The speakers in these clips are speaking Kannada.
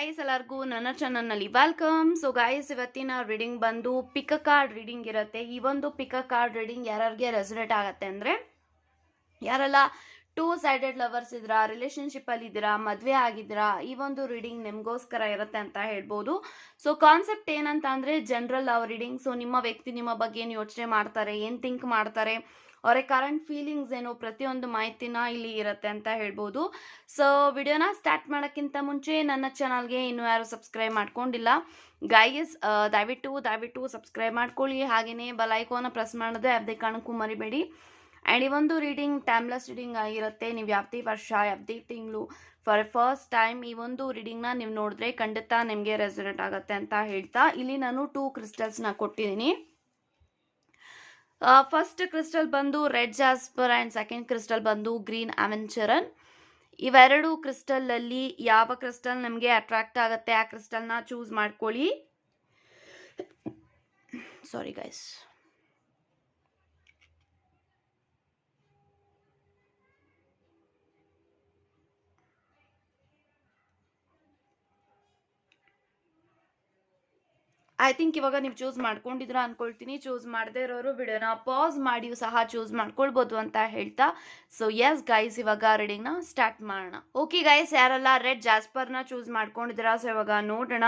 ಗೈಸ್ ಎಲ್ಲರಿಗೂ ನನ್ನ ಚಾನಲ್ನಲ್ಲಿ ವೆಲ್ಕಮ್ ಸೊ ಗೈಸ್ ಇವತ್ತಿನ ರೀಡಿಂಗ್ ಬಂದು ಪಿಕ ಕಾರ್ಡ್ ರೀಡಿಂಗ್ ಇರುತ್ತೆ. ಈ ಒಂದು ಪಿಕ್ ಕಾರ್ಡ್ ರೀಡಿಂಗ್ ಯಾರ್ಯಾರಿಗೆ ರೆಸನೇಟ್ ಆಗುತ್ತೆ ಅಂದರೆ, ಯಾರೆಲ್ಲ ಟೂ ಸೈಡೆಡ್ ಲವರ್ಸ್ ಇದ್ದೀರಾ ರಿಲೇಶನ್ಶಿಪ್ ಅಲ್ಲಿ ಇದ್ದೀರಾ, ಮದುವೆ ಆಗಿದ್ದೀರಾ, ಈ ಒಂದು ರೀಡಿಂಗ್ ನಿಮಗೋಸ್ಕರ ಇರುತ್ತೆ ಅಂತ ಹೇಳ್ಬೋದು. ಸೊ ಕಾನ್ಸೆಪ್ಟ್ ಏನಂತ ಅಂದರೆ ಜನರಲ್ ಲವ್ ರೀಡಿಂಗ್ ಸೊ ನಿಮ್ಮ ವ್ಯಕ್ತಿ ನಿಮ್ಮ ಬಗ್ಗೆ ಏನು ಯೋಚನೆ ಮಾಡ್ತಾರೆ, ಏನು ಥಿಂಕ್ ಮಾಡ್ತಾರೆ, ಅವರ ಕರೆಂಟ್ ಫೀಲಿಂಗ್ಸ್ ಏನು, ಪ್ರತಿಯೊಂದು ಮಾಹಿತಿನ ಇಲ್ಲಿ ಇರುತ್ತೆ ಅಂತ ಹೇಳ್ಬೋದು. ಸೊ ವಿಡಿಯೋನ ಸ್ಟಾರ್ಟ್ ಮಾಡೋಕ್ಕಿಂತ ಮುಂಚೆ ನನ್ನ ಚಾನಲ್ಗೆ ಇನ್ನೂ ಯಾರು ಸಬ್ಸ್ಕ್ರೈಬ್ ಮಾಡ್ಕೊಂಡಿಲ್ಲ ಗೈಸ್ ದಯವಿಟ್ಟು ದಯವಿಟ್ಟು ಸಬ್ಸ್ಕ್ರೈಬ್ ಮಾಡ್ಕೊಳ್ಳಿ. ಹಾಗೆಯೇ ಬಲೈಕೋನ ಪ್ರೆಸ್ ಮಾಡೋದೇ ಯಾವುದೇ ಕಾರಣಕ್ಕೂ ಮರಿಬೇಡಿ. ಆ್ಯಂಡ್ ಈ ಒಂದು ರೀಡಿಂಗ್ ಟೈಮ್ಲೆಸ್ ರೀಡಿಂಗ್ ಆಗಿರುತ್ತೆ, ನೀವು ಯಾವುದೇ ವರ್ಷ, ಯಾವುದೇ ತಿಂಗಳು ಫಾರ್ ಫಸ್ಟ್ ಟೈಮ್ ಈ ಒಂದು ರೀಡಿಂಗ್ನ ನೀವು ನೋಡಿದ್ರೆ ಖಂಡಿತ ನಿಮಗೆ ರೆಸನೇಟ್ ಆಗುತ್ತೆ ಅಂತ ಹೇಳ್ತಾ, ಇಲ್ಲಿ ನಾನು ಟೂ ಕ್ರಿಸ್ಟಲ್ಸ್ನ ಕೊಟ್ಟಿದ್ದೀನಿ. ಫಸ್ಟ್ ಕ್ರಿಸ್ಟಲ್ ಬಂದು red jasper and second crystal ಬಂದು ಗ್ರೀನ್ ಅವೆಂಚರನ್ ಇವೆರಡು ಕ್ರಿಸ್ಟಲಲ್ಲಿ ಯಾವ ಕ್ರಿಸ್ಟಲ್ ನಿಮಗೆ ಅಟ್ರಾಕ್ಟ್ ಆಗುತ್ತೆ, ಆ ಕ್ರಿಸ್ಟಲ್ನ ಚೂಸ್ ಮಾಡ್ಕೊಳ್ಳಿ. ಸಾರಿ ಗೈಸ್ ಐ ಥಿಂಕ್ ಇವಾಗ ನೀವು ಚೂಸ್ ಮಾಡ್ಕೊಂಡಿದ್ರ ಅನ್ಕೊಳ್ತೀನಿ. ಚೂಸ್ ಮಾಡದೇ ಇರೋರು ವಿಡಿಯೋನ ಪಾಸ್ ಮಾಡಿಯೂ ಸಹ ಚೂಸ್ ಮಾಡ್ಕೊಳ್ಬೋದು ಅಂತ ಹೇಳ್ತಾ. ಸೊ ಎಸ್ ಗೈಸ್ ಇವಾಗ ರೀಡಿಂಗ್ನ ಸ್ಟಾರ್ಟ್ ಮಾಡೋಣ. ಓಕೆ ಗೈಸ್ ಯಾರೆಲ್ಲ ರೆಡ್ ಜಾಸ್ಪರ್ನ ಚೂಸ್ ಮಾಡ್ಕೊಂಡಿದ್ದೀರಾ? ಸೊ ಇವಾಗ ನೋಡೋಣ.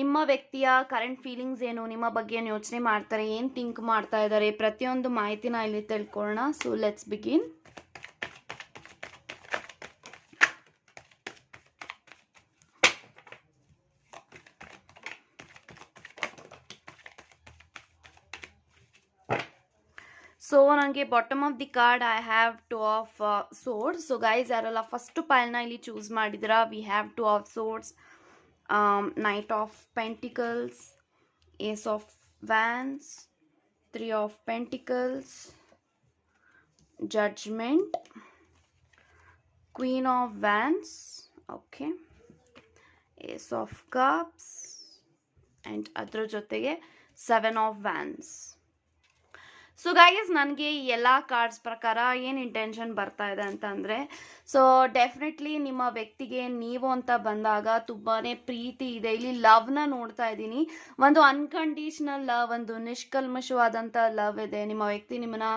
ನಿಮ್ಮ ವ್ಯಕ್ತಿಯ ಕರೆಂಟ್ ಫೀಲಿಂಗ್ಸ್ ಏನು? ನಿಮ್ಮ ಬಗ್ಗೆ ಯೋಚನೆ ಮಾಡ್ತಾರೆ? ಏನು ಥಿಂಕ್ ಮಾಡ್ತಾ ಇದ್ದಾರೆ? ಪ್ರತಿಯೊಂದು ಮಾಹಿತಿನ ಇಲ್ಲಿ ತಿಳ್ಕೊಳ್ಳೋಣ. So let's begin ಸೊ ನನಗೆ bottom of the card I have two of swords so guys ಯಾರೆಲ್ಲ ಫಸ್ಟ್ ಪೈಲ್ನ ಇಲ್ಲಿ choose ಮಾಡಿದಿರಾ we have two of swords knight of pentacles ace of wands three of pentacles judgement queen of wands okay ace of cups and ಅದ್ರ ಜೊತೆಗೆ seven of wands So guys ನನಗೆ ಈ ಎಲ್ಲ ಕಾರ್ಡ್ಸ್ ಪ್ರಕಾರ ಏನು ಇಂಟೆನ್ಷನ್ ಬರ್ತಾ ಇದೆ ಅಂತಂದರೆ ಸೊ ಡೆಫಿನೆಟ್ಲಿ ನಿಮ್ಮ ವ್ಯಕ್ತಿಗೆ ನೀವು ಅಂತ ಬಂದಾಗ ತುಂಬಾ ಪ್ರೀತಿ ಇದೆ. ಇಲ್ಲಿ ಲವ್ನ ನೋಡ್ತಾ ಇದ್ದೀನಿ. ಒಂದು ಅನ್ಕಂಡೀಷ್ನಲ್ ಲವ್ ಒಂದು ನಿಷ್ಕಲ್ಮಶವಾದಂಥ ಲವ್ ಇದೆ. ನಿಮ್ಮ ವ್ಯಕ್ತಿ ನಿಮ್ಮನ್ನ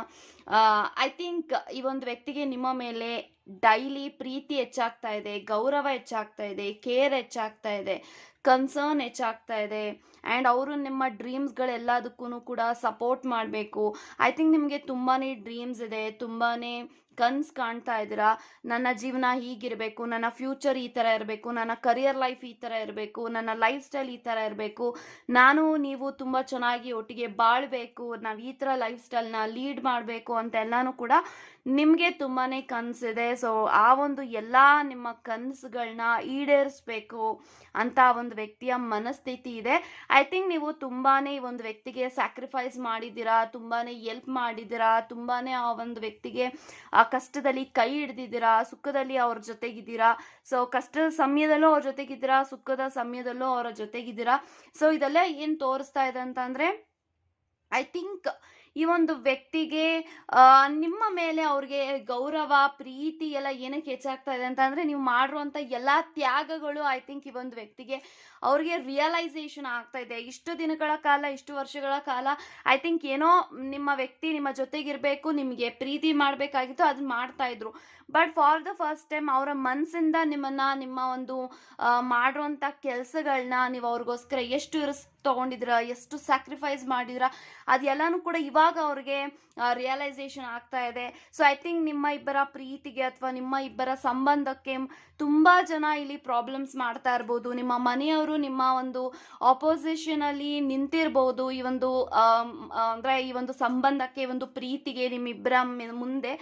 ಐ ಥಿಂಕ್ ಈ ಒಂದು ವ್ಯಕ್ತಿಗೆ ನಿಮ್ಮ ಮೇಲೆ ಡೈಲಿ ಪ್ರೀತಿ ಹೆಚ್ಚಾಗ್ತಾ ಇದೆ, ಗೌರವ ಹೆಚ್ಚಾಗ್ತಾ ಇದೆ ಕೇರ್ ಹೆಚ್ಚಾಗ್ತಾ ಇದೆ ಕನ್ಸರ್ನ್ ಹೆಚ್ಚಾಗ್ತಾ ಇದೆ. ಆ್ಯಂಡ್ ಅವರು ನಿಮ್ಮ ಡ್ರೀಮ್ಸ್ಗಳೆಲ್ಲದಕ್ಕೂ ಕೂಡ ಸಪೋರ್ಟ್ ಮಾಡಬೇಕು. ಐ ಥಿಂಕ್ ನಿಮಗೆ ತುಂಬಾ ಡ್ರೀಮ್ಸ್ ಇದೆ ತುಂಬಾ ಕನ್ಸ್ ಕಾಣ್ತಾ ಇದ್ದೀರಾ. ನನ್ನ ಜೀವನ ಹೀಗಿರಬೇಕು, ನನ್ನ ಫ್ಯೂಚರ್ ಈ ಥರ ಇರಬೇಕು, ನನ್ನ ಕರಿಯರ್ ಲೈಫ್ ಈ ಥರ ಇರಬೇಕು, ನನ್ನ ಲೈಫ್ ಸ್ಟೈಲ್ ಈ ಥರ ಇರಬೇಕು. ನಾನು, ನೀವು ತುಂಬ ಚೆನ್ನಾಗಿ ಒಟ್ಟಿಗೆ ಬಾಳಬೇಕು, ನಾವು ಈ ಥರ ಲೈಫ್ ಸ್ಟೈಲ್ನ ಲೀಡ್ ಮಾಡಬೇಕು ಅಂತೆಲ್ಲನೂ ಕೂಡ ನಿಮಗೆ ತುಂಬಾ ಕನಸಿದೆ. ಸೊ ಆ ಒಂದು ಎಲ್ಲ ನಿಮ್ಮ ಕನಸುಗಳನ್ನ ಈಡೇರಿಸ್ಬೇಕು ಅಂತ ಒಂದು ವ್ಯಕ್ತಿಯ ಮನಸ್ಥಿತಿ ಇದೆ. ಐ ಥಿಂಕ್ ನೀವು ತುಂಬಾ ಒಂದು ವ್ಯಕ್ತಿಗೆ ಸ್ಯಾಕ್ರಿಫೈಸ್ ಮಾಡಿದ್ದೀರಾ ತುಂಬಾ ಎಲ್ಪ್ ಮಾಡಿದ್ದೀರಾ ತುಂಬಾ ಆ ಒಂದು ವ್ಯಕ್ತಿಗೆ, ಆ ಕಷ್ಟದಲ್ಲಿ ಕೈ ಹಿಡ್ದಿದ್ದೀರಾ, ಸುಖದಲ್ಲಿ ಅವ್ರ ಜೊತೆಗಿದ್ದೀರಾ? ಸೊ ಕಷ್ಟದ ಸಮಯದಲ್ಲೂ ಅವ್ರ ಜೊತೆಗಿದ್ದೀರಾ, ಸುಖದ ಸಮಯದಲ್ಲೂ ಅವರ ಜೊತೆಗಿದ್ದೀರಾ? ಸೊ ಇದೆಲ್ಲ ಏನು ತೋರಿಸ್ತಾ ಇದೆ ಅಂತಂದರೆ ಐ ಥಿಂಕ್ ಈ ಒಂದು ವ್ಯಕ್ತಿಗೆ ನಿಮ್ಮ ಮೇಲೆ ಅವ್ರಿಗೆ ಗೌರವ ಪ್ರೀತಿ ಎಲ್ಲ ಏನಕ್ಕೆ ಹೆಚ್ಚಾಗ್ತಾ ಇದೆ ಅಂತಂದರೆ ನೀವು ಮಾಡಿರುವಂಥ ಎಲ್ಲ ತ್ಯಾಗಗಳು ಐ ಥಿಂಕ್ ಈ ಒಂದು ವ್ಯಕ್ತಿಗೆ ಅವ್ರಿಗೆ ರಿಯಲೈಸೇಷನ್ ಆಗ್ತಾ ಇದೆ. ಇಷ್ಟು ದಿನಗಳ ಕಾಲ ಇಷ್ಟು ವರ್ಷಗಳ ಕಾಲ ಐ ಥಿಂಕ್ ಏನೋ ನಿಮ್ಮ ವ್ಯಕ್ತಿ ನಿಮ್ಮ ಜೊತೆಗಿರಬೇಕು ನಿಮಗೆ ಪ್ರೀತಿ ಮಾಡಬೇಕಾಗಿತ್ತು ಅದನ್ನ ಮಾಡ್ತಾ ಇದ್ರು. But for the first time ಅವರ ಮನಸ್ಸಿಂದ ನಿಮ್ಮನ್ನ ನಿಮ್ಮ ಒಂದು ಆ, ಮಾಡಿರುವಂಥ ಕೆಲಸಗಳನ್ನ ನೀವು ಅವ್ರಿಗೋಸ್ಕರ ಎಷ್ಟು ತೊಗೊಂಡಿದ್ರ, ಎಷ್ಟು ಸ್ಯಾಕ್ರಿಫೈಸ್ ಮಾಡಿದ್ರ ಅದೆಲ್ಲನೂ ಕೂಡ ಇವಾಗ ಅವ್ರಿಗೆ ರಿಯಲೈಸೇಷನ್ ಆಗ್ತಾ ಇದೆ. ಸೊ ಐ ಥಿಂಕ್ ನಿಮ್ಮ ಇಬ್ಬರ ಪ್ರೀತಿಗೆ ಅಥವಾ ನಿಮ್ಮ ಇಬ್ಬರ ಸಂಬಂಧಕ್ಕೆ ತುಂಬ ಜನ ಇಲ್ಲಿ ಪ್ರಾಬ್ಲಮ್ಸ್ ಮಾಡ್ತಾ ಇರ್ಬೋದು. ನಿಮ್ಮ ಮನೆಯವರು ನಿಮ್ಮ ಒಂದು ಆಪೋಸಿಷನಲ್ಲಿ ನಿಂತಿರ್ಬೋದು. ಈ ಒಂದು ಅಂದ್ರೆ ಈ ಒಂದು ಸಂಬಂಧಕ್ಕೆ ಒಂದು ಪ್ರೀತಿಗೆ ನಿಮ್ಮಿಬ್ಬರ ಮುಂದೆ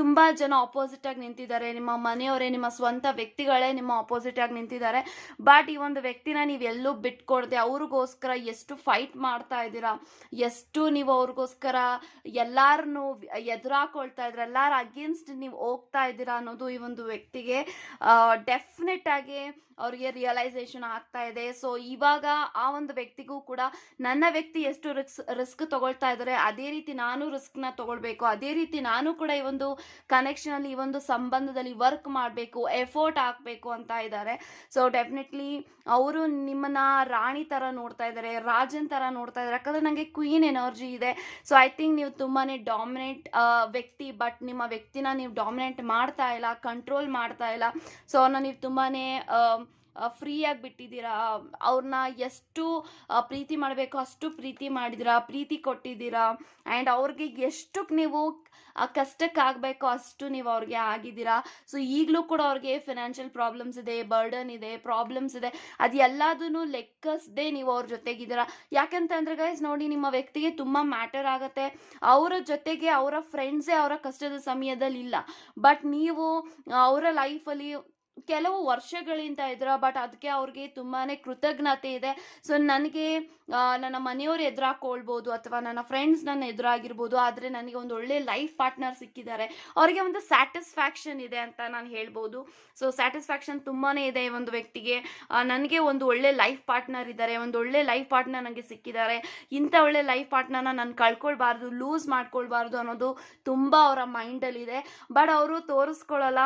ತುಂಬ ಜನ ಆಪೋಸಿಟ್ ಆಗಿ ನಿಂತಿದ್ದಾರೆ. ನಿಮ್ಮ ಮನೆಯವರೇ, ನಿಮ್ಮ ಸ್ವಂತ ವ್ಯಕ್ತಿಗಳೇ ನಿಮ್ಮ ಆಪೋಸಿಟ್ ಆಗಿ ನಿಂತಿದ್ದಾರೆ. ಬಟ್ ಈ ಒಂದು ವ್ಯಕ್ತಿನ ನೀವು ಎಲ್ಲೂ ಬಿಟ್ಕೊಡ್ದೆ. ಅವ್ರಿಗೋಸ್ಕರ ಎಷ್ಟು ಫೈಟ್ ಮಾಡ್ತಾ ಇದ್ದೀರಾ? ಎಷ್ಟು ನೀವು ಅವ್ರಿಗೋಸ್ಕರ ಎಲ್ಲಾರನ್ನು ಎದುರಾಕೊಳ್ತಾ ಇದ್ದೀರಾ ಎಲ್ಲಾರ ಅಗೇನ್ಸ್ಟ್ ನೀವು ಹೋಗ್ತಾ ಇದ್ದೀರಾ ಅನ್ನೋದು ಈ ಒಂದು ವ್ಯಕ್ತಿಗೆ ಡೆಫಿನೆಟ್ ಆಗಿ ಅವ್ರಿಗೆ ರಿಯಲೈಸೇಷನ್ ಆಗ್ತಾ ಇದೆ. ಸೊ ಇವಾಗ ಆ ಒಂದು ವ್ಯಕ್ತಿಗೂ ಕೂಡ ನನ್ನ ವ್ಯಕ್ತಿ ಎಷ್ಟು ರಿಸ್ಕ್ ರಿಸ್ಕ್ ತಗೊಳ್ತಾ ಇದ್ದಾರೆ, ಅದೇ ರೀತಿ ನಾನು ರಿಸ್ಕ್ನ ತಗೊಳ್ಬೇಕು. ಅದೇ ರೀತಿ ನಾನು ಕೂಡ ಈ ಒಂದು ಕನೆಕ್ಷನ್ ಅಲ್ಲಿ ಈ ಒಂದು ಸಂಬಂಧದಲ್ಲಿ ವರ್ಕ್ ಮಾಡಬೇಕು ಎಫರ್ಟ್ ಹಾಕಬೇಕು ಅಂತ ಇದ್ದಾರೆ ಸೊ ಡೆಫಿನೆಟ್ಲಿ ಅವರು ನಿಮ್ಮನ್ನ ರಾಣಿ ತರ ನೋಡ್ತಾ ಇದ್ದಾರೆ ರಾಜನ್ ತರ ನೋಡ್ತಾ ಇದ್ದಾರೆ ಯಾಕಂದ್ರೆ ನನಗೆ ಕ್ವೀನ್ ಎನರ್ಜಿ ಇದೆ. ಸೊ ಐ ಥಿಂಕ್ ನೀವು ತುಂಬಾನೇ ಡಾಮಿನೇಟ್ ವ್ಯಕ್ತಿ ಬಟ್ ನಿಮ್ಮ ವ್ಯಕ್ತಿನ ನೀವು ಡಾಮಿನೇಟ್ ಮಾಡ್ತಾ ಇಲ್ಲ ಕಂಟ್ರೋಲ್ ಮಾಡ್ತಾ ಇಲ್ಲ. ಸೊ ಅವ್ರನ್ನ ನೀವು ತುಂಬಾನೇ ಫ್ರೀಯಾಗಿ ಬಿಟ್ಟಿದ್ದೀರಾ? ಅವ್ರನ್ನ ಎಷ್ಟು ಪ್ರೀತಿ ಮಾಡಬೇಕು ಅಷ್ಟು ಪ್ರೀತಿ ಮಾಡಿದಿರಾ ಪ್ರೀತಿ ಕೊಟ್ಟಿದ್ದೀರಾ? ಆ್ಯಂಡ್ ಅವ್ರಿಗೆ ಎಷ್ಟಕ್ಕೆ ನೀವು, ಆ ಕಷ್ಟಕ್ಕೆ ಆಗಬೇಕು ಅಷ್ಟು ನೀವು ಅವ್ರಿಗೆ ಆಗಿದ್ದೀರಾ? ಸೊ ಈಗಲೂ ಕೂಡ ಅವ್ರಿಗೆ ಫಿನಾನ್ಷಿಯಲ್ ಪ್ರಾಬ್ಲಮ್ಸ್ ಇದೆ ಬರ್ಡನ್ ಇದೆ ಪ್ರಾಬ್ಲಮ್ಸ್ ಇದೆ. ಅದು ಎಲ್ಲದನ್ನು ಲೆಕ್ಕಿಸದೆ ನೀವು ಅವ್ರ ಜೊತೆಗಿದ್ದೀರಾ. ಯಾಕಂತಂದ್ರೆ ಗೈಸ್ ನೋಡಿ ನಿಮ್ಮ ವ್ಯಕ್ತಿಗೆ ತುಂಬ ಮ್ಯಾಟರ್ ಆಗುತ್ತೆ. ಅವರ ಜೊತೆಗೆ ಅವರ ಫ್ರೆಂಡ್ಸೇ ಅವರ ಕಷ್ಟದ ಸಮಯದಲ್ಲಿ ಇಲ್ಲ ಬಟ್ ನೀವು ಅವರ ಲೈಫಲ್ಲಿ ಕೆಲವು ವರ್ಷಗಳಿಂದ ಇದ್ರ ಬಟ್ ಅದಕ್ಕೆ ಅವ್ರಿಗೆ ತುಂಬಾನೇ ಕೃತಜ್ಞತೆ ಇದೆ. ಸೊ ನನಗೆ ನನ್ನ ಮನೆಯವರು ಎದುರಾಕೊಳ್ಬೋದು ಅಥವಾ ನನ್ನ ಫ್ರೆಂಡ್ಸ್ ನನ್ನ ಎದುರಾಗಿರ್ಬೋದು, ಆದರೆ ನನಗೆ ಒಂದು ಒಳ್ಳೆ ಲೈಫ್ ಪಾರ್ಟ್ನರ್ ಸಿಕ್ಕಿದ್ದಾರೆ. ಅವರಿಗೆ ಒಂದು ಸ್ಯಾಟಿಸ್ಫ್ಯಾಕ್ಷನ್ ಇದೆ ಅಂತ ನಾನು ಹೇಳ್ಬೋದು. ಸೊ ಸ್ಯಾಟಿಸ್ಫ್ಯಾಕ್ಷನ್ ತುಂಬಾನೇ ಇದೆ ಈ ಒಂದು ವ್ಯಕ್ತಿಗೆ. ನನಗೆ ಒಂದು ಒಳ್ಳೆ ಲೈಫ್ ಪಾರ್ಟ್ನರ್ ಇದ್ದಾರೆ. ಒಂದು ಒಳ್ಳೆ ಲೈಫ್ ಪಾರ್ಟ್ನರ್ ನನಗೆ ಸಿಕ್ಕಿದ್ದಾರೆ. ಇಂಥ ಒಳ್ಳೆ ಲೈಫ್ ಪಾರ್ಟ್ನರ್ನ ನಾನು ಕಳ್ಕೊಳ್ಬಾರ್ದು ಲೂಸ್ ಮಾಡ್ಕೊಳ್ಬಾರ್ದು ಅನ್ನೋದು ತುಂಬ ಅವರ ಮೈಂಡಲ್ಲಿದೆ ಬಟ್ ಅವರು ತೋರಿಸ್ಕೊಳ್ಳಲ್ಲ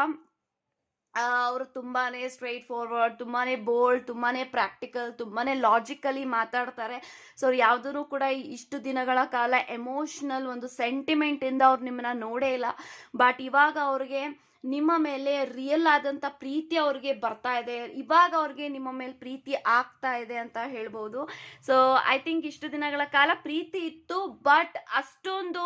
ಅವರು ತುಂಬಾನೇ ಸ್ಟ್ರೈಟ್ ಫಾರ್ವರ್ಡ್ ತುಂಬಾನೇ ಬೋಲ್ಡ್ ತುಂಬಾನೇ ಪ್ರಾಕ್ಟಿಕಲ್ ತುಂಬಾನೇ ಲಾಜಿಕಲಿ ಮಾತಾಡ್ತಾರೆ. ಸೊ ಯಾವುದೂ ಕೂಡ ಇಷ್ಟು ದಿನಗಳ ಕಾಲ ಎಮೋಷ್ನಲ್ ಒಂದು ಸೆಂಟಿಮೆಂಟ್ ಇಂದ ಅವ್ರು ನಿಮ್ಮನ್ನ ನೋಡೇ ಇಲ್ಲ. ಬಟ್ ಇವಾಗ ಅವ್ರಿಗೆ ನಿಮ್ಮ ಮೇಲೆ ರಿಯಲ್ ಆದಂತ ಪ್ರೀತಿ ಅವ್ರಿಗೆ ಬರ್ತಾ ಇದೆ. ಇವಾಗ ಅವ್ರಿಗೆ ನಿಮ್ಮ ಮೇಲೆ ಪ್ರೀತಿ ಆಗ್ತಾ ಇದೆ ಅಂತ ಹೇಳ್ಬೋದು. ಸೊ ಐ ಥಿಂಕ್ ಇಷ್ಟು ದಿನಗಳ ಕಾಲ ಪ್ರೀತಿ ಇತ್ತು ಬಟ್ ಅಷ್ಟೊಂದು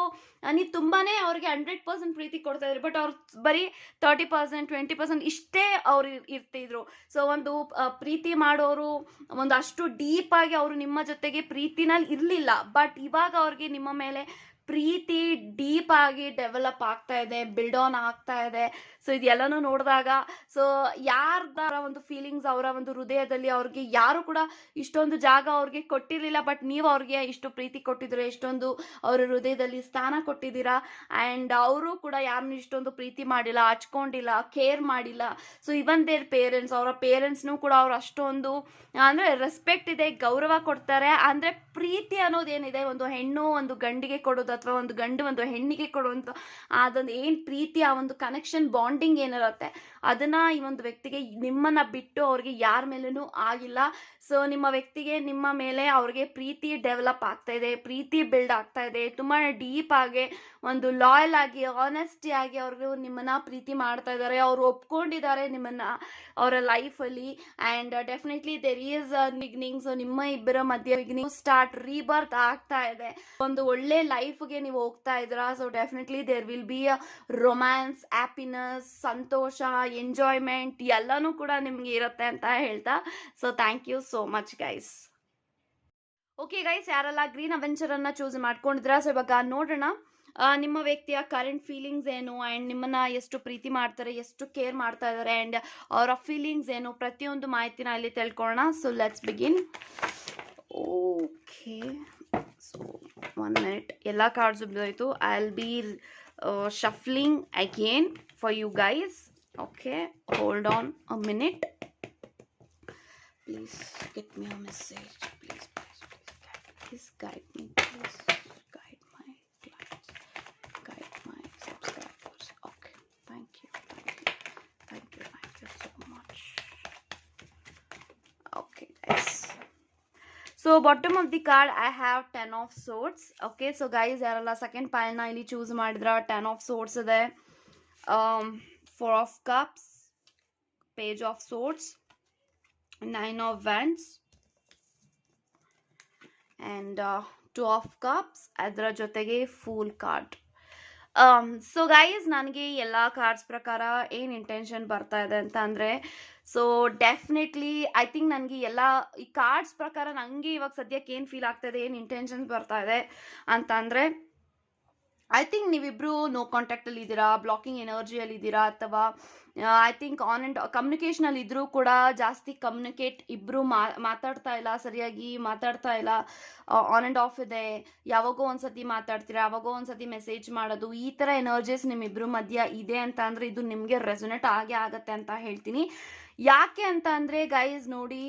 ನೀವು ತುಂಬಾನೇ ಅವ್ರಿಗೆ ಹಂಡ್ರೆಡ್ ಪರ್ಸೆಂಟ್ ಪ್ರೀತಿ ಕೊಡ್ತಾ ಇದ್ರು. ಬಟ್ ಅವ್ರು ಬರೀ ತರ್ಟಿ ಪರ್ಸೆಂಟ್ ಟ್ವೆಂಟಿ ಪರ್ಸೆಂಟ್ ಇಷ್ಟೇ ಅವ್ರು ಇರ್- ಇರ್ತಿದ್ರು. ಸೊ ಒಂದು ಪ್ರೀತಿ ಮಾಡೋರು, ಒಂದು ಅಷ್ಟು ಡೀಪ್ ಆಗಿ ಅವರು ನಿಮ್ಮ ಜೊತೆಗೆ ಪ್ರೀತಿನಲ್ಲಿ ಇರಲಿಲ್ಲ. ಬಟ್ ಇವಾಗ ಅವ್ರಿಗೆ ನಿಮ್ಮ ಮೇಲೆ ಪ್ರೀತಿ ಡೀಪ್ ಆಗಿ ಡೆವಲಪ್ ಆಗ್ತಾ ಇದೆ, ಬಿಲ್ಡ್ ಆನ್ ಆಗ್ತಾ ಇದೆ. ಸೊ ಇದೆಲ್ಲನೂ ನೋಡಿದಾಗ, ಸೊ ಯಾರ್ದಾರ ಒಂದು ಫೀಲಿಂಗ್ಸ್ ಅವರ ಒಂದು ಹೃದಯದಲ್ಲಿ ಅವ್ರಿಗೆ ಯಾರು ಕೂಡ ಇಷ್ಟೊಂದು ಜಾಗ ಅವ್ರಿಗೆ ಕೊಟ್ಟಿರಲಿಲ್ಲ ಬಟ್ ನೀವು ಅವ್ರಿಗೆ ಇಷ್ಟು ಪ್ರೀತಿ ಕೊಟ್ಟಿದ್ರೆ, ಇಷ್ಟೊಂದು ಅವ್ರ ಹೃದಯದಲ್ಲಿ ಸ್ಥಾನ ಕೊಟ್ಟಿದ್ದೀರಾ? ಆ್ಯಂಡ್ ಅವರು ಕೂಡ ಯಾರನ್ನು ಇಷ್ಟೊಂದು ಪ್ರೀತಿ ಮಾಡಿಲ್ಲ, ಹಚ್ಕೊಂಡಿಲ್ಲ ಕೇರ್ ಮಾಡಿಲ್ಲ. ಸೊ ಇವನ್ ದೇರ್ ಪೇರೆಂಟ್ಸ್ ಅವರ ಪೇರೆಂಟ್ಸ್ನೂ ಕೂಡ ಅವ್ರು ಅಷ್ಟೊಂದು, ಅಂದರೆ ರೆಸ್ಪೆಕ್ಟ್ ಇದೆ, ಗೌರವ ಕೊಡ್ತಾರೆ. ಅಂದರೆ ಪ್ರೀತಿ ಅನ್ನೋದೇನಿದೆ, ಒಂದು ಹೆಣ್ಣು ಒಂದು ಗಂಡಿಗೆ ಕೊಡೋದು ಅಥವಾ ಒಂದು ಗಂಡು ಒಂದು ಹೆಣ್ಣಿಗೆ ಕೊಡುವಂಥ ಅದೊಂದು ಏನು ಪ್ರೀತಿ, ಆ ಒಂದು ಕನೆಕ್ಷನ್ ಬಾಂಡಿಂಗ್ ಏನಿರುತ್ತೆ, ಅದನ್ನ ಈ ಒಂದು ವ್ಯಕ್ತಿಗೆ ನಿಮ್ಮನ್ನ ಬಿಟ್ಟು ಅವ್ರಿಗೆ ಯಾರ ಮೇಲೂ ಆಗಿಲ್ಲ. ಸೊ ನಿಮ್ಮ ವ್ಯಕ್ತಿಗೆ ನಿಮ್ಮ ಮೇಲೆ ಅವ್ರಿಗೆ ಪ್ರೀತಿ ಡೆವಲಪ್ ಆಗ್ತಾ ಇದೆ, ಪ್ರೀತಿ ಬಿಲ್ಡ್ ಆಗ್ತಾ ಇದೆ, ತುಂಬಾ ಡೀಪ್ ಆಗಿ ಒಂದು ಲಾಯಲ್ ಆಗಿ ಆನೆಸ್ಟಿ ಆಗಿ ಅವ್ರಿಗೆ ನಿಮ್ಮನ್ನ ಪ್ರೀತಿ ಮಾಡ್ತಾ ಇದ್ದಾರೆ. ಅವ್ರು ಒಪ್ಕೊಂಡಿದ್ದಾರೆ ನಿಮ್ಮನ್ನ, ಅವರ ಲೈಫಲ್ಲಿ and definitely there is beginnings ನಿಮ್ಮ ಇಬ್ಬರ ಮಧ್ಯೆ ಬಿಗ್ನಿಂಗ್ ಸ್ಟಾರ್ಟ್ ರೀಬರ್ತ್ ಆಗ್ತಾ ಇದೆ. ಒಂದು ಒಳ್ಳೆ ಲೈಫ್ಗೆ ನೀವು ಹೋಗ್ತಾ ಇದ್ದೀರಾ. So definitely there will be a romance happiness Santhosh enjoyment ಎಲ್ಲನೂ ಕೂಡ ನಿಮ್ಗೆ ಇರುತ್ತೆ ಅಂತ ಹೇಳ್ತಾ. So thank you so much guys okay guys ಯಾರೆಲ್ಲ ಗ್ರೀನ್ ಅವೆಂಚರ್ ಅನ್ನ ಚೂಸ್ ಮಾಡ್ಕೊಂಡಿದ್ರ ಸೊ ಇವಾಗ ನೋಡೋಣ. ನಿಮ್ಮ ವ್ಯಕ್ತಿಯ ಕರೆಂಟ್ ಫೀಲಿಂಗ್ಸ್ ಏನು? ಆ್ಯಂಡ್ ನಿಮ್ಮನ್ನು ಎಷ್ಟು ಪ್ರೀತಿ ಮಾಡ್ತಾರೆ, ಎಷ್ಟು ಕೇರ್ ಮಾಡ್ತಾ ಇದ್ದಾರೆ ಆ್ಯಂಡ್ ಅವರ ಫೀಲಿಂಗ್ಸ್ ಏನು? ಪ್ರತಿಯೊಂದು ಮಾಹಿತಿನ ಇಲ್ಲಿ ತಿಳ್ಕೊಳ್ಳೋಣ. So let's begin okay so one minute ಎಲ್ಲ cards ಬಿದ್ದೋಯ್ತು I will be shuffling again for you guys okay hold on a minute please get me a message please please guide me please guide my clients guide my subscribers okay thank you thank you thank you thank you so much okay guys so bottom of the card I have ten of swords okay so guys ಯಾರಲ್ಲ ಸೆಕೆಂಡ್ ಪೈಲ್ನ ಇಲ್ಲಿ ಚೂಸ್ ಮಾಡಿದ್ರ ಟೆನ್ ಆಫ್ ಸೋರ್ಟ್ಸ್ ಇದೆ. Four of cups page of swords nine of wands and two of cups ಅದರ ಜೊತೆಗೆ ಫೂಲ್ ಕಾರ್ಡ್ ಸೊ ಗೈಸ್ ನನಗೆ ಎಲ್ಲ ಕಾರ್ಡ್ಸ್ ಪ್ರಕಾರ ಏನು ಇಂಟೆನ್ಷನ್ ಬರ್ತಾ ಇದೆ ಅಂತ ಅಂದರೆ ಸೊ ಡೆಫಿನೆಟ್ಲಿ ಐ ಥಿಂಕ್ ನನಗೆ ಎಲ್ಲ ಈ ಕಾರ್ಡ್ಸ್ ಪ್ರಕಾರ ನನಗೆ ಇವಾಗ ಸದ್ಯಕ್ಕೆ ಏನು ಫೀಲ್ ಆಗ್ತಾ ಇದೆ ಏನು ಇಂಟೆನ್ಷನ್ಸ್ ಬರ್ತಾ ಇದೆ ಅಂತ ಅಂದರೆ ಐ ಥಿಂಕ್ ನೀವಿಬ್ರು ನೋ ಕಾಂಟ್ಯಾಕ್ಟಲ್ಲಿ ಇದ್ದೀರಾ ಬ್ಲಾಕಿಂಗ್ ಎನರ್ಜಿಯಲ್ಲಿ ಇದ್ದೀರಾ ಅಥವಾ ಐ ಥಿಂಕ್ ಆನ್ ಆ್ಯಂಡ್ ಕಮ್ಯುನಿಕೇಷನಲ್ಲಿ ಇದ್ರೂ ಕೂಡ ಜಾಸ್ತಿ ಕಮ್ಯುನಿಕೇಟ್ ಇಬ್ಬರು ಮಾತಾಡ್ತಾ ಇಲ್ಲ, ಸರಿಯಾಗಿ ಮಾತಾಡ್ತಾ ಇಲ್ಲ. ಆನ್ ಅಂಡ್ ಆಫ್ ಇದೆ. ಯಾವಾಗೋ ಒಂದ್ಸತಿ ಮಾತಾಡ್ತೀರಾ, ಯಾವಾಗೋ ಒಂದ್ಸತಿ ಮೆಸೇಜ್ ಮಾಡೋದು, ಈ ಥರ ಎನರ್ಜೀಸ್ ನಿಮ್ಮಿಬ್ರು ಮಧ್ಯ ಇದೆ ಅಂತ ಅಂದರೆ ಇದು ನಿಮಗೆ ರೆಸೊನೇಟ್ ಆಗೇ ಆಗತ್ತೆ ಅಂತ ಹೇಳ್ತೀನಿ. ಯಾಕೆ ಅಂತ ಅಂದರೆ ಗೈಸ್ ನೋಡಿ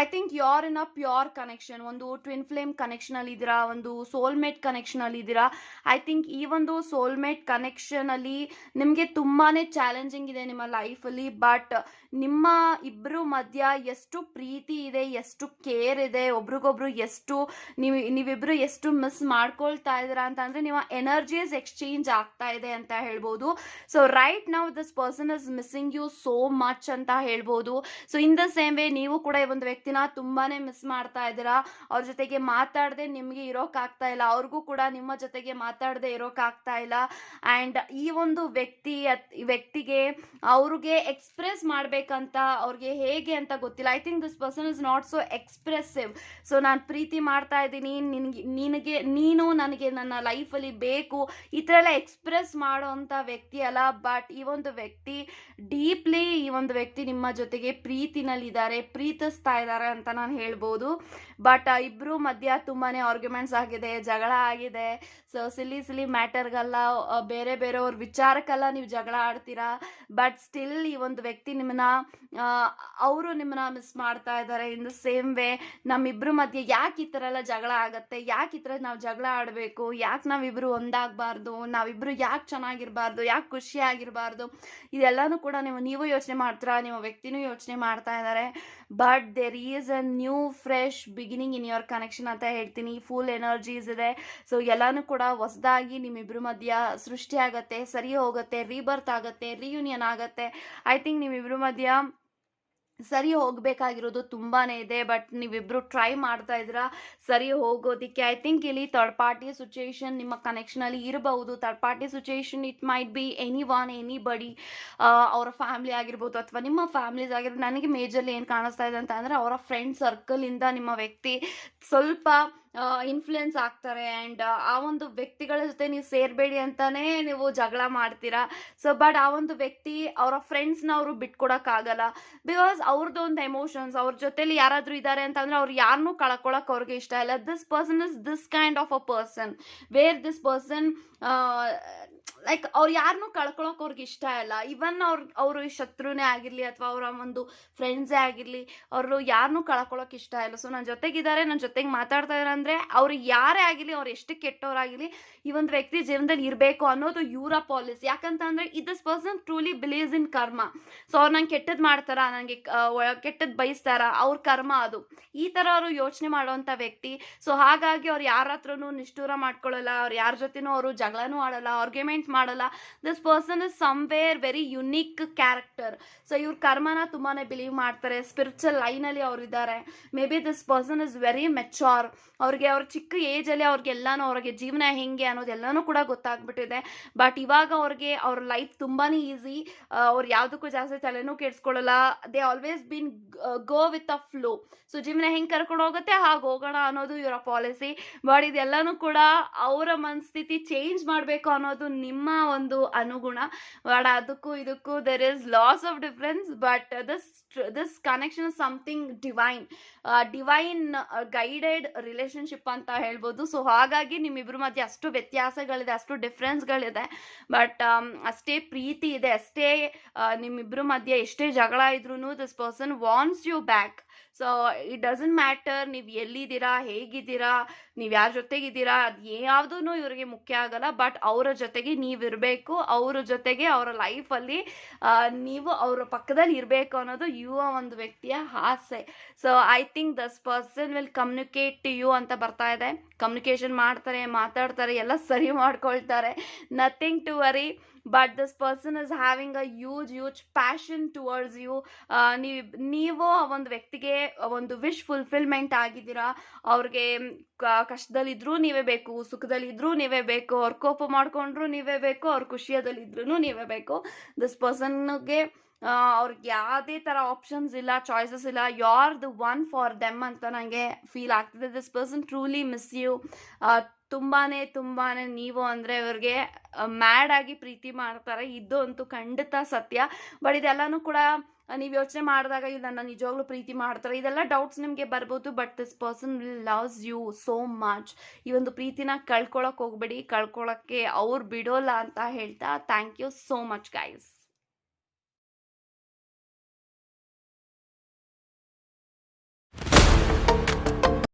I think you're in a pure connection ಒಂದು ಟ್ವಿನ್ ಫ್ಲೇಮ್ ಕನೆಕ್ಷನಲ್ಲಿ ಇದ್ದೀರಾ, ಒಂದು ಸೋಲ್ಮೇಟ್ ಕನೆಕ್ಷನಲ್ಲಿ ಇದ್ದೀರಾ. ಐ ಥಿಂಕ್ ಈ ಒಂದು ಸೋಲ್ಮೇಟ್ ಕನೆಕ್ಷನಲ್ಲಿ ನಿಮಗೆ ತುಂಬಾ ಚಾಲೆಂಜಿಂಗ್ ಇದೆ. ನಿಮ್ಮ ಲೈಫಲ್ಲಿ ಬಟ್ ನಿಮ್ಮ ಇಬ್ಬರು ಮಧ್ಯ ಎಷ್ಟು ಪ್ರೀತಿ ಇದೆ, ಎಷ್ಟು ಕೇರ್ ಇದೆ, ಒಬ್ರಿಗೊಬ್ರು ಎಷ್ಟು ನೀವು, ನೀವಿಬ್ರು ಎಷ್ಟು ಮಿಸ್ ಮಾಡ್ಕೊಳ್ತಾ ಇದ್ದೀರಾ ಅಂತ ನಿಮ್ಮ ಎನರ್ಜೀಸ್ ಎಕ್ಸ್ಚೇಂಜ್ ಆಗ್ತಾ ಇದೆ ಅಂತ ಹೇಳ್ಬೋದು. ಸೊ ರೈಟ್ ನಾವು this person is missing you so much ಅಂತ ಹೇಳ್ಬೋದು. So in the same way ನೀವು ಕೂಡ ಈ ಒಂದು ವ್ಯಕ್ತಿನ ತುಂಬಾನೇ ಮಿಸ್ ಮಾಡ್ತಾ ಇದ್ದೀರಾ. ಅವ್ರ ಜೊತೆಗೆ ಮಾತಾಡದೆ ನಿಮಗೆ ಇರೋಕ್ಕಾಗ್ತಾ ಇಲ್ಲ. ಅವ್ರಿಗೂ ಕೂಡ ನಿಮ್ಮ ಜೊತೆಗೆ ಮಾತಾಡದೆ ಇರೋಕ್ಕಾಗ್ತಾ ಇಲ್ಲ. ಅಂಡ್ ಈ ಒಂದು ವ್ಯಕ್ತಿ, ವ್ಯಕ್ತಿಗೆ ಅವ್ರಿಗೆ ಎಕ್ಸ್ಪ್ರೆಸ್ ಮಾಡಬೇಕಂತ ಅವ್ರಿಗೆ ಹೇಗೆ ಅಂತ ಗೊತ್ತಿಲ್ಲ. I think this person is not so expressive so ನಾನು ಪ್ರೀತಿ ಮಾಡ್ತಾ ಇದ್ದೀನಿ. ನಿನಗೆ ನಿನಗೆ, ನೀನು ನನಗೆ ನನ್ನ ಲೈಫಲ್ಲಿ ಬೇಕು. ಈ ಥರ ಎಲ್ಲ ಎಕ್ಸ್ಪ್ರೆಸ್ ಮಾಡೋವಂಥ ವ್ಯಕ್ತಿ ಅಲ್ಲ. ಬಟ್ ಈ ಒಂದು ವ್ಯಕ್ತಿ ಡೀಪ್ಲಿ ಈ ಒಂದು ವ್ಯಕ್ತಿ ನಿಮ್ಮ ಜೊತೆಗೆ ಪ್ರೀತಿನಲ್ಲಿದ್ದಾರೆ, ಪ್ರೀತಿಸ್ತಾ ಇದ್ದಾರೆ ಅಂತ ನಾನು ಹೇಳ್ಬೋದು. ಬಟ್ ಇಬ್ಬರು ಮಧ್ಯ ತುಂಬಾ ಆರ್ಗ್ಯುಮೆಂಟ್ಸ್ ಆಗಿದೆ, ಜಗಳ ಆಗಿದೆ. ಸೊ ಸಿಲಿ ಸಿಲಿ ಮ್ಯಾಟರ್ಗೆಲ್ಲ ಬೇರೆ ಬೇರೆಯವ್ರ ವಿಚಾರಕ್ಕೆಲ್ಲ ನೀವು ಜಗಳ ಆಡ್ತೀರಾ? ಬಟ್ ಸ್ಟಿಲ್ ಈ ಒಂದು ವ್ಯಕ್ತಿ ನಿಮ್ಮನ್ನ ಅವರು ನಿಮ್ಮನ್ನ ಮಿಸ್ ಮಾಡ್ತಾ ಇದ್ದಾರೆ ಇನ್ ದ ಸೇಮ್ ವೇ ನಮ್ಮಿಬ್ರ ಮಧ್ಯೆ ಯಾಕೆ ಈ ಥರ ಎಲ್ಲ ಜಗಳ ಆಗತ್ತೆ? ಯಾಕೆ ಈ ಥರ ನಾವು ಜಗಳ ಆಡಬೇಕು? ಯಾಕೆ ನಾವಿಬ್ರು ಒಂದಾಗಬಾರ್ದು? ನಾವಿಬ್ರು ಯಾಕೆ ಚೆನ್ನಾಗಿರಬಾರ್ದು? ಯಾಕೆ ಖುಷಿಯಾಗಿರಬಾರ್ದು ಇದೆಲ್ಲನೂ ಕೂಡ ನೀವು ನೀವು ಯೋಚನೆ ಮಾಡ್ತೀರಾ? ನಿಮ್ಮ ವ್ಯಕ್ತಿನೂ ಯೋಚನೆ ಮಾಡ್ತಾ ಇದ್ದಾರೆ but there is a new fresh beginning in your connection ಅಂತ ಹೇಳ್ತೀನಿ. ಫುಲ್ ಎನರ್ಜೀಸ್ ಇದೆ. ಸೊ ಎಲ್ಲಾನು ಕೂಡ ಹೊಸದಾಗಿ ನಿಮ್ಮಿಬ್ರ ಮಧ್ಯ ಸೃಷ್ಟಿ ಆಗುತ್ತೆ, ಸರಿ ಹೋಗುತ್ತೆ ರೀಬರ್ತ್ ಆಗುತ್ತೆ ರಿಯೂನಿಯನ್ ಆಗುತ್ತೆ. ಐ ಥಿಂಕ್ ನಿಮ್ಮಿಬ್ರ ಮಧ್ಯ ಸರಿ ಹೋಗಬೇಕಾಗಿರೋದು ತುಂಬಾ ಇದೆ, ಬಟ್ ನೀವಿಬ್ರು ಟ್ರೈ ಮಾಡ್ತಾ ಇದ್ದೀರಾ, ಸರಿ ಹೋಗೋದಿಕ್ಕೆ ಐ ಥಿಂಕ್ ಇಲ್ಲಿ ಥರ್ಡ್ ಪಾರ್ಟಿ ಸಿಚುಯೇಷನ್ ನಿಮ್ಮ ಕನೆಕ್ಷನಲ್ಲಿ ಇರಬಹುದು. Third party situation it might be anyone anybody ಅವರ ಫ್ಯಾಮಿಲಿ ಆಗಿರ್ಬೋದು ಅಥವಾ ನಿಮ್ಮ ಫ್ಯಾಮಿಲೀಸ್ ಆಗಿರ್ಬೋದು. ನನಗೆ ಮೇಜರ್ಲಿ ಏನು ಕಾಣಿಸ್ತಾ ಇದೆ ಅಂತ ಅವರ ಫ್ರೆಂಡ್ ಸರ್ಕಲಿಂದ ನಿಮ್ಮ ವ್ಯಕ್ತಿ ಸ್ವಲ್ಪ ಇನ್ಫ್ಲುಯೆನ್ಸ್ ಆಗ್ತಾರೆ ಆ್ಯಂಡ್ ಆ ಒಂದು ವ್ಯಕ್ತಿಗಳ ಜೊತೆ ನೀವು ಸೇರಬೇಡಿ ಅಂತಲೇ ನೀವು ಜಗಳ ಮಾಡ್ತೀರಾ. ಸೊ ಬಟ್ ಆ ಒಂದು ವ್ಯಕ್ತಿ ಅವರ ಫ್ರೆಂಡ್ಸ್ನ ಅವರು ಬಿಟ್ಕೊಡೋಕ್ಕಾಗಲ್ಲ ಬಿಕಾಸ್ ಅವ್ರದ್ದು ಒಂದು ಎಮೋಷನ್ಸ್ ಅವ್ರ ಜೊತೆಲಿ ಯಾರಾದರೂ ಇದ್ದಾರೆ ಅಂತಂದ್ರೆ ಅವ್ರು ಯಾರನ್ನೂ ಕಳ್ಕೊಳಕ್ ಅವ್ರಿಗೆ ಇಷ್ಟ ಇಲ್ಲ. This person is this kind of a person where this person like ಅವ್ರು ಯಾರನ್ನೂ ಕಳ್ಕೊಳಕ್ ಅವ್ರಿಗೆ ಇಷ್ಟ ಇಲ್ಲ. ಇವನ್ ಅವ್ರ, ಅವರು ಶತ್ರುನೇ ಆಗಿರಲಿ ಅಥವಾ ಅವರ ಒಂದು ಫ್ರೆಂಡ್ಸೇ ಆಗಿರಲಿ, ಅವರು ಯಾರನ್ನೂ ಕಳ್ಕೊಳಕ್ ಇಷ್ಟ ಇಲ್ಲ. ಸೊ ನನ್ನ ಜೊತೆಗಿದ್ದಾರೆ ನನ್ನ ಜೊತೆಗೆ ಮಾತಾಡ್ತಾ ಇದ್ದಾರೆ ಅಂದರೆ ಅವ್ರು ಯಾರೇ ಆಗಿರಲಿ, ಅವ್ರು ಎಷ್ಟು ಕೆಟ್ಟವರಾಗಿರಲಿ, ಈ ಒಂದು ವ್ಯಕ್ತಿ ಜೀವನದಲ್ಲಿ ಇರಬೇಕು ಅನ್ನೋದು ಇವರ ಪಾಲಿಸಿ ಯಾಕಂತ ಅಂದರೆ this person truly believes in karma so ಅವ್ರು ನಂಗೆ ಕೆಟ್ಟದ್ದು ಮಾಡ್ತಾರ ನನಗೆ ಕೆಟ್ಟದ್ದು ಬಯಸ್ತಾರ, ಅವ್ರ ಕರ್ಮ ಅದು. ಈ ಥರ ಅವರು ಯೋಚನೆ ಮಾಡುವಂತ ವ್ಯಕ್ತಿ. ಸೊ ಹಾಗಾಗಿ ಅವ್ರು ಯಾರ ಹತ್ರನು ನಿಷ್ಠೂರ ಮಾಡ್ಕೊಳ್ಳಲ್ಲ ಅವ್ರು ಯಾರ ಜೊತೆನೂ ಅವರು ಜಗಳನೂ ಆಡಲ್ಲ ಆರ್ಗ್ಯುಮೆಂಟ್ ಮಾಡಲ್ಲ. This person is somewhere very unique character so ಇವ್ರ ಕರ್ಮನ ತುಂಬಾ ಬಿಲೀವ್ ಮಾಡ್ತಾರೆ. ಸ್ಪಿರಿಚುವಲ್ ಲೈನಲ್ಲಿ ಅವ್ರು ಇದ್ದಾರೆ maybe this person is very mature ಅವ್ರಿಗೆ ಅವ್ರ ಚಿಕ್ಕ ಏಜಲ್ಲಿ ಅವ್ರಿಗೆಲ್ಲಾನು ಅವ್ರಿಗೆ ಜೀವನ ಹೆಂಗೆ ಅನ್ನೋದೆಲ್ಲನೂ ಕೂಡ ಗೊತ್ತಾಗ್ಬಿಟ್ಟಿದೆ. ಬಟ್ ಇವಾಗ ಅವ್ರಿಗೆ ಅವ್ರ ಲೈಫ್ ತುಂಬಾನೇ ಈಸಿ ಅವ್ರು ಯಾವುದಕ್ಕೂ ಜಾಸ್ತಿ ತಲೆನೂ ಕೆಡ್ಸ್ಕೊಳ್ಳಲ್ಲ. They always been go with a flow so ಜೀವನ ಹೆಂಗೆ ಕರ್ಕೊಂಡು ಹೋಗುತ್ತೆ, ಹಾಗೆ ಹೋಗೋಣ ಅನ್ನೋದು ಇವರ ಪಾಲಿಸಿ ಬಟ್ ಇದೆಲ್ಲನೂ ಕೂಡ ಅವರ ಮನಸ್ಥಿತಿ ಚೇಂಜ್ ಮಾಡಬೇಕು ಅನ್ನೋದು ನಿಮ್ಮ ಒಂದು ಅನುಗುಣ. ಅದಕ್ಕೂ ಇದಕ್ಕೂ there is lots of difference but this this connection something divine divine guided relationship ಅಂತ ಹೇಳ್ಬೋದು. ಸೊ ಹಾಗಾಗಿ ನಿಮ್ಮಿಬ್ಬರ ಮಧ್ಯೆ ಅಷ್ಟು ವ್ಯತ್ಯಾಸಗಳಿದೆ, ಅಷ್ಟು ಡಿಫ್ರೆನ್ಸ್ಗಳಿದೆ ಬಟ್ ಅಷ್ಟೇ ಪ್ರೀತಿ ಇದೆ, ಅಷ್ಟೇ ನಿಮ್ಮಿಬ್ರ ಮಧ್ಯೆ ಎಷ್ಟೇ ಜಗಳ ಇದ್ರೂ this person wants you back so it doesn't matter ನೀವು ಎಲ್ಲಿದ್ದೀರಾ, ಹೇಗಿದ್ದೀರಾ, ನೀವು ಯಾರ ಜೊತೆಗಿದ್ದೀರಾ, ಅದು ಯಾವುದೂ ಇವರಿಗೆ ಮುಖ್ಯ ಆಗಲ್ಲ. ಬಟ್ ಅವರ ಜೊತೆಗೆ ನೀವಿರಬೇಕು ಅವರ ಜೊತೆಗೆ ಅವರ ಲೈಫಲ್ಲಿ ನೀವು ಅವರ ಪಕ್ಕದಲ್ಲಿ ಇರಬೇಕು ಅನ್ನೋದು ಯುವ ಒಂದು ವ್ಯಕ್ತಿಯ ಆಸೆ. So I think this person will communicate to you ಅಂತ ಬರ್ತಾ ಇದೆ. ಕಮ್ಯುನಿಕೇಷನ್ ಮಾಡ್ತಾರೆ, ಮಾತಾಡ್ತಾರೆ, ಎಲ್ಲ ಸರಿ ಮಾಡ್ಕೊಳ್ತಾರೆ. Nothing to worry but this person is having a huge huge passion towards you ನೀವು ನೀವು ಆ ಒಂದು ವ್ಯಕ್ತಿಗೆ ಒಂದು ವಿಶ್ ಫುಲ್ಫಿಲ್ಮೆಂಟ್ ಆಗಿದ್ದೀರಾ. ಅವ್ರಿಗೆ ಕಷ್ಟದಲ್ಲಿದ್ದರೂ ನೀವೇ ಬೇಕು ಸುಖದಲ್ಲಿದ್ದರೂ ನೀವೇ ಬೇಕು. ಅವ್ರ ಕೋಪ ಮಾಡಿಕೊಂಡ್ರೂ ನೀವೇ ಬೇಕು, ಅವ್ರ ಖುಷಿಯದಲ್ಲಿದ್ರೂ ನೀವೇ ಬೇಕು. ದಿಸ್ ಪರ್ಸನ್ಗೆ ಅವ್ರಿಗೆ ಯಾವುದೇ ಥರ ಆಪ್ಷನ್ಸ್ ಇಲ್ಲ ಚಾಯ್ಸಸ್ ಇಲ್ಲ. You are the one for them ಅಂತ ನನಗೆ ಫೀಲ್ ಆಗ್ತಿದೆ. This person truly miss you ತುಂಬಾ ತುಂಬಾ ನೀವು ಅಂದರೆ ಇವ್ರಿಗೆ ಮ್ಯಾಡ್ ಆಗಿ ಪ್ರೀತಿ ಮಾಡ್ತಾರೆ. ಇದು ಅಂತೂ ಖಂಡಿತ ಸತ್ಯ. ಬಟ್ ಇದೆಲ್ಲನೂ ಕೂಡ ನೀವು ಯೋಚನೆ ಮಾಡಿದಾಗ ಇದು ನನ್ನ ನಿಜವಾಗ್ಲೂ ಪ್ರೀತಿ ಮಾಡ್ತಾರೆ. ಇದೆಲ್ಲ ಡೌಟ್ಸ್ ನಿಮಗೆ ಬರ್ಬೋದು but this person loves you so much ಈ ಒಂದು ಪ್ರೀತಿನ ಕಳ್ಕೊಳಕ್ಕೆ ಹೋಗ್ಬೇಡಿ. ಕಳ್ಕೊಳಕ್ಕೆ ಅವ್ರು ಬಿಡೋಲ್ಲ ಅಂತ ಹೇಳ್ತಾ thank you so much guys